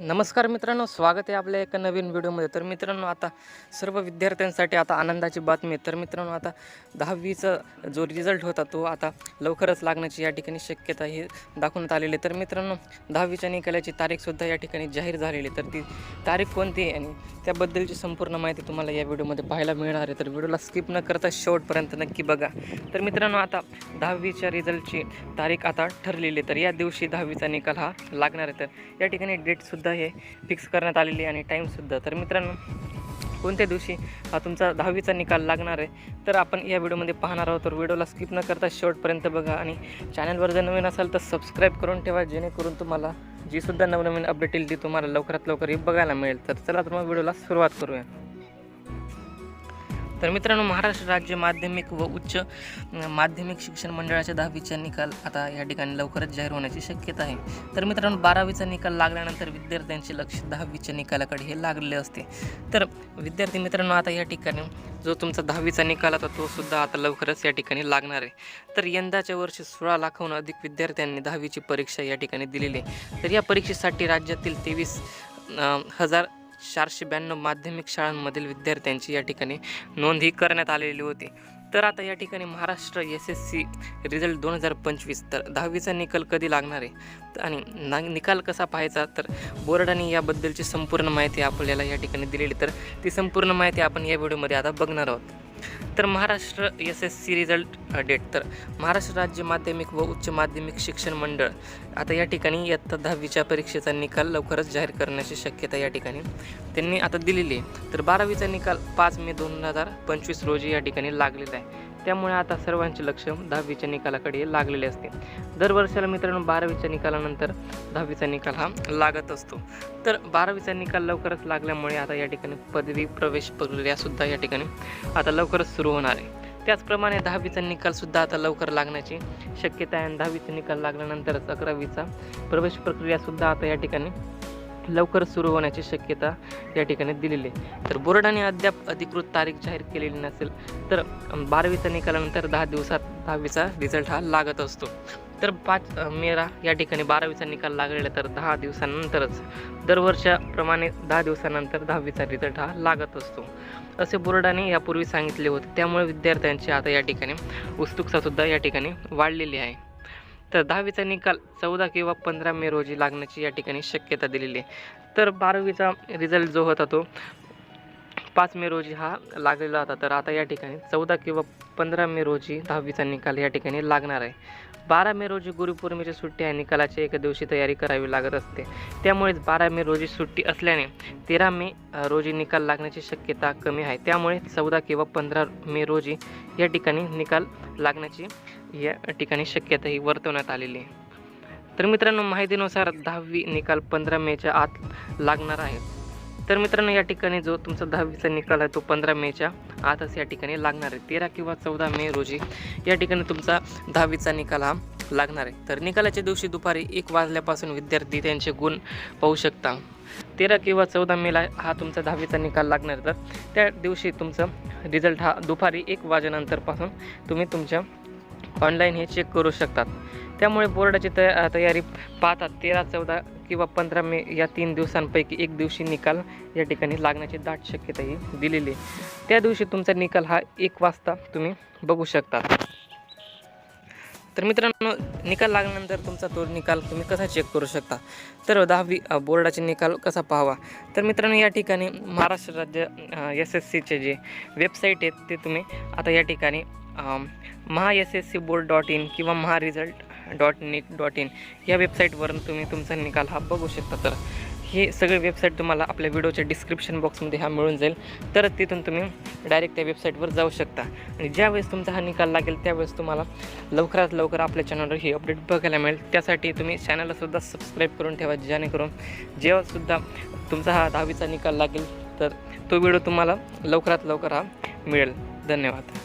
नमस्कार मित्रांनो स्वागत आहे आपल्या एका नवीन व्हिडिओमध्ये. तर मित्रांनो आता सर्व विद्यार्थ्यांसाठी आता आनंदाची बातमी आहे. तर मित्रांनो आता दहावीचा जो रिझल्ट होता तो आता लवकरच लागण्याची या ठिकाणी शक्यता ही दाखवण्यात आलेली आहे. तर मित्रांनो दहावीच्या निकालाची तारीखसुद्धा या ठिकाणी जाहीर झालेली तर ती तारीख कोणती आहे? आणि त्याबद्दलची संपूर्ण माहिती तुम्हाला या व्हिडिओमध्ये पाहायला मिळणार आहे. तर व्हिडिओला स्किप न करता शेवटपर्यंत नक्की बघा. तर मित्रांनो आता दहावीच्या रिझल्टची तारीख आता ठरलेली आहे. तर या दिवशी दहावीचा निकाल हा लागणार आहे. तर या ठिकाणी डेटसुद्धा हे फिक्स करण्यात आलेली आहे आणि टाईमसुद्धा तर मित्रांनो कोणत्या दिवशी हा तुमचा दहावीचा निकाल लागणार आहे तर आपण या व्हिडिओमध्ये पाहणार आहोत. तर व्हिडिओला स्किप न करता शेवटपर्यंत बघा आणि चॅनलवर जर नवीन असाल तर सबस्क्राईब करून ठेवा जेणेकरून तुम्हाला जी सुद्धा नवनवीन अपडेट येईल ती तुम्हाला लवकरात लवकर ही बघायला मिळेल. तर चला तर मग व्हिडिओला सुरुवात करूया. तर मित्रांनो महाराष्ट्र राज्य माध्यमिक व उच्च माध्यमिक शिक्षण मंडळाच्या दहावीचा निकाल आता या ठिकाणी लवकरच जाहीर होण्याची शक्यता आहे. तर मित्रांनो बारावीचा निकाल लागल्यानंतर विद्यार्थ्यांचे लक्ष दहावीच्या निकालाकडे हे लागलेले असते. तर विद्यार्थी मित्रांनो आता या ठिकाणी जो तुमचा दहावीचा निकाल होता तो सुद्धा आता लवकरच या ठिकाणी लागणार आहे. तर यंदाच्या वर्षी सोळा लाखाहून अधिक विद्यार्थ्यांनी दहावीची परीक्षा या ठिकाणी दिलेली आहे. तर या परीक्षेसाठी राज्यातील तेवीस हजार चारशे ब्याण्णव माध्यमिक शाळांमधील विद्यार्थ्यांची या ठिकाणी नोंद ही करण्यात आलेली होती. तर आता या ठिकाणी Maharashtra S S C result दोन हजार पंचवीस तर दहावीचा निकाल कधी लागणार आहे? आणि ना निकाल कसा पाहायचा? तर बोर्डाने याबद्दलची संपूर्ण माहिती आपल्याला या ठिकाणी दिलेली. तर ती संपूर्ण माहिती आपण या व्हिडिओमध्ये आता बघणार आहोत. तर Maharashtra S S C result date तर महाराष्ट्र राज्य माध्यमिक व उच्च माध्यमिक शिक्षण मंडळ. आता या ठिकाणी इयत्ता दहावीच्या परीक्षेचा निकाल लवकरच जाहीर करण्याची शक्यता या ठिकाणी त्यांनी आता दिलेली आहे. तर बारावीचा निकाल पाच मे दोन हजार पंचवीस रोजी या ठिकाणी लागलेला आहे. त्यामुळे आता सर्वांचे लक्ष दहावीच्या निकालाकडे लागलेले असते. दरवर्षाला मित्रांनो बारावीच्या निकालानंतर दहावीचा निकाल हा लागत असतो. तर बारावीचा निकाल लवकरच लागल्यामुळे आता या ठिकाणी पदवी प्रवेश प्रक्रियासुद्धा या ठिकाणी आता लवकरच सुरू होणार आहे. त्याचप्रमाणे दहावीचा निकालसुद्धा आता लवकर लागण्याची शक्यता आहे. आणि दहावीचा निकाल लागल्यानंतरच अकरावीचा प्रवेश प्रक्रियासुद्धा आता या ठिकाणी लवकर सुरू होण्याची शक्यता या ठिकाणी दिलेली आहे. तर बोर्डाने अद्याप अधिकृत तारीख जाहीर केलेली नसेल तर बारावीचा निकालानंतर दहा दिवसात दहावीचा रिझल्ट हा लागत असतो. तर पाच मेरा या ठिकाणी बारावीचा निकाल लागलेला तर दहा दिवसानंतरच दरवर्षाप्रमाणे दहा दिवसानंतर दहावीचा रिझल्ट हा लागत असतो. असे बोर्डाने यापूर्वी सांगितले होते त्यामुळे विद्यार्थ्यांची आता या ठिकाणी उत्सुकतासुद्धा या ठिकाणी वाढलेली आहे. तर दहावीचा निकाल चौदा किंवा पंधरा मे रोजी लागण्याची या ठिकाणी शक्यता दिलेली आहे. तर बारावीचा रिझल्ट जो होता तो पाच मे रोजी हा लागलेला होता. तर आता या ठिकाणी चौदा किंवा पंधरा मे रोजी दहावीचा निकाल या ठिकाणी लागणार आहे. बारा मे रोजी गुरुपौर्णिमेची सुट्टी आहे निकालाची एका दिवशी तयारी करावी लागत असते. त्यामुळेच बारा मे रोजी सुट्टी असल्याने तेरा मे रोजी निकाल लागण्याची शक्यता कमी आहे. त्यामुळे चौदा किंवा पंधरा मे रोजी या ठिकाणी निकाल लागण्याची या ठिकाणी शक्यता ही वर्तवण्यात आलेली आहे. तर मित्रांनो माहितीनुसार दहावी निकाल पंधरा मेच्या आत लागणार आहे. तर मित्रांनो या ठिकाणी जो तुमचा दहावीचा निकाल आहे तो पंधरा मेच्या आतच या ठिकाणी लागणार आहे. तेरा किंवा चौदा मे रोजी या ठिकाणी तुमचा दहावीचा निकाल हा लागणार आहे. तर निकालाच्या दिवशी दुपारी एक वाजल्यापासून विद्यार्थी त्यांचे गुण पाहू शकता. तेरा किंवा चौदा मेला हा तुमचा दहावीचा निकाल लागणार तर त्या दिवशी तुमचं रिझल्ट हा दुपारी एक वाजेनंतरपासून तुम्ही तुमच्या ऑनलाईन हे चेक करू शकतात. त्यामुळे बोर्डाची तया तयारी पाहतात. तेरा चौदा किंवा पंधरा मे या तीन दिवसांपैकी एक दिवशी निकाल या ठिकाणी लागण्याची दाट शक्यता ही दिलेली आहे. त्या दिवशी तुमचा निकाल हा एक वाजता तुम्ही बघू शकता. तर मित्रांनो निकाल लागल्यानंतर तुमचा तो निकाल तुम्ही कसा चेक करू शकता? तर दहावी बोर्डाचे निकाल कसा पाहावा? तर मित्रांनो या ठिकाणी महाराष्ट्र राज्य एस एस सीचे जे वेबसाईट आहेत ते तुम्ही आता या ठिकाणी Maha S S C board dot in किंवा Maha result dot net dot in या वेबसाईटवरून तुम्ही तुमचा निकाल हा बघू शकता. तर हे सगळे वेबसाईट तुम्हाला आपल्या व्हिडिओच्या डिस्क्रिप्शन बॉक्समध्ये हा मिळून जाईल. तर तिथून तुम्ही डायरेक्ट त्या वेबसाईटवर जाऊ शकता. आणि ज्यावेळेस तुमचा हा निकाल लागेल त्यावेळेस तुम्हाला लवकरात लवकर आपल्या चॅनलवर ही अपडेट बघायला मिळेल. त्यासाठी तुम्ही चॅनललासुद्धा सबस्क्राईब करून ठेवा जेणेकरून जेव्हासुद्धा तुमचा हा दहावीचा निकाल लागेल तर तो व्हिडिओ तुम्हाला लवकरात लवकर हा मिळेल. धन्यवाद.